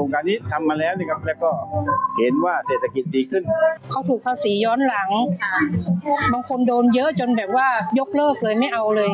รงการนี้ทำมาแล้วนะครับแล้วก็เห็นว่าเศรษฐกิจดีขึ้น เขาถูกภาษีย้อนหลัง บางคนโดนเยอะจนแบบว่ายกเลิกเลยไม่เอาเลย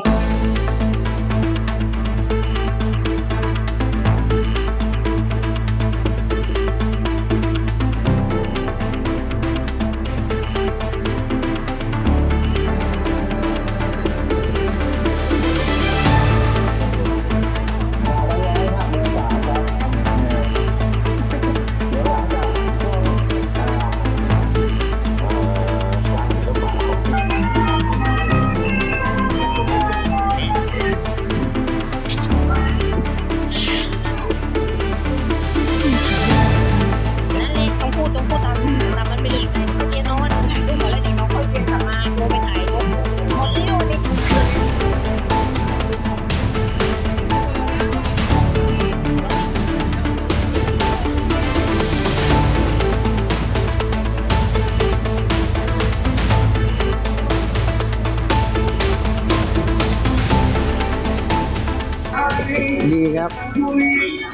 ดีครับ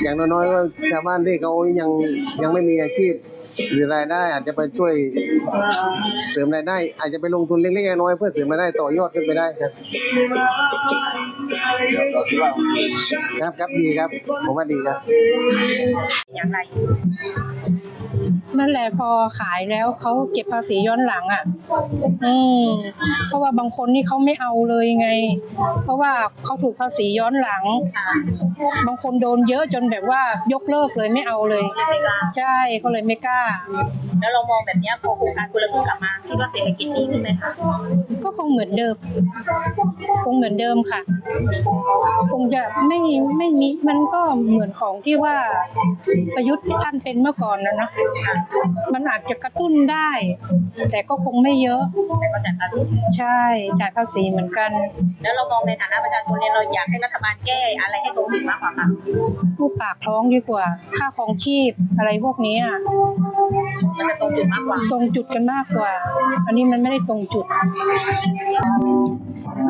อย่างน้อยๆก็ชาวบ้านที่เขายังยังไม่มีอาชีพหรือรายได้อาจจะไปช่วยเสริมรายได้ อาจจะไปลงทุนเล็กๆน้อยๆเพื่อเสริมรายได้ต่อยอดขึ้นไปได้ครับครับครับดีครับ ผมว่าดีครับอย่างไร นั่นแหละพอขายแล้วเขาเก็บภาษีย้อนหลังอะ อืม เพราะว่าบางคนนี่เขาไม่เอาเลยไง เพราะว่าเขาถูกภาษีย้อนหลัง บางคนโดนเยอะจนแบบว่ายกเลิกเลยไม่เอาเลย ใช่เขาเลยไม่กล้า แล้วเรามองแบบนี้พอโครงการคนละครึ่งกลับมาคิดว่าเศรษฐกิจดีขึ้นไหมคะ คงเหมือนเดิม คงเหมือนเดิมค่ะ คงจะไม่ไม่มีมันก็เหมือนของที่ว่าประยุทธ์ท่านเป็นเมื่อก่อนนะเนาะมันอาจจะกระตุ้นได้ แต่ก็คงไม่เยอะแต่ก็จ่ายภาษีใช่จ่ายภาษีเหมือนกัน แล้วเรามองในฐานะประชาชนเนี่ยเราอยากให้รัฐบาลแก้อะไรให้ตรงจุดมากกว่าค่ะผู้ปากท้องดีกว่า ค่าของชีพอะไรพวกนี้อะมันจะตรงจุดมากกว่า ตรงจุดกันมากกว่า อันนี้มันไม่ได้ตรงจุด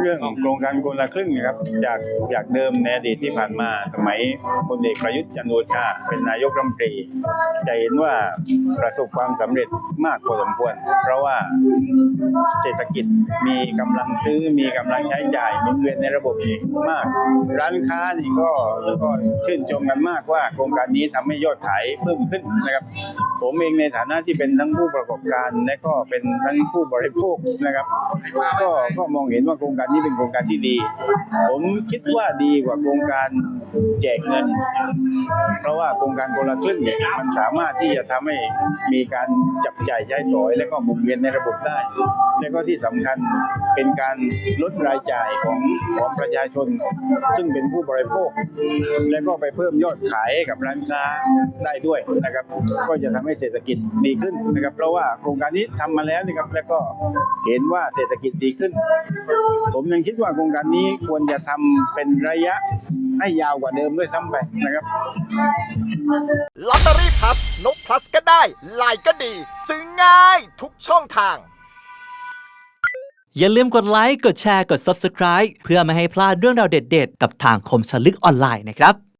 เรื่องของโครงการคนละครึ่งนะครับจากจากเดิมในอดีตที่ผ่านมาสมัยพลเอกประยุทธ์จันโอชาเป็นนายกรัฐมนตรีจะเห็นว่าประสบความสำเร็จมากพอสมควร เพราะว่าเศรษฐกิจมีกำลังซื้อมีกำลังใช้จ่ายหมุนเวียนในระบบมาก ร้านค้านี่ก็ก็ชื่นชมกันมากว่าโครงการนี้ทำให้ยอดขายเพิ่มขึ้นนะครับ ผมเองในฐานะที่เป็นทั้งผู้ประกอบการ และก็เป็นทั้งผู้บริโภคนะครับ ก็ก็มองเห็นว่าโครงการนี้เป็นโครงการที่ดี ผมคิดว่าดีกว่าโครงการแจกเงิน เพราะว่าโครงการคนละครึ่งเนี่ยมันสามารถที่จะทำให้มีการจับจ่ายใช้สอย และก็หมุนเวียนในระบบได้ และก็ที่สำคัญเป็นการลดรายจ่ายของของประชาชน ซึ่งเป็นผู้บริโภค และก็ไปเพิ่มยอดขายให้กับร้านค้าได้ด้วยนะครับ ก็จะทำให้เศรษฐกิจดีขึ้นนะครับเพราะว่าโครงการนี้ทำมาแล้วนะครับแล้วก็เห็นว่าเศรษฐกิจดีขึ้น ผมยังคิดว่าโครงการนี้ควรจะทำเป็นระยะให้ยาวกว่าเดิมด้วยซ้ำไปนะครับลอตเตอรี่พลัสนกพลัสก็ได้ไลน์ก็ดี ซื้อง่ายทุกช่องทางอย่าลืมกดไลค์ กดแชร์ กด Subscribe เพื่อไม่ให้พลาดเรื่องราวเด็ดๆ กับทางคมสนลึกออนไลน์นะครับ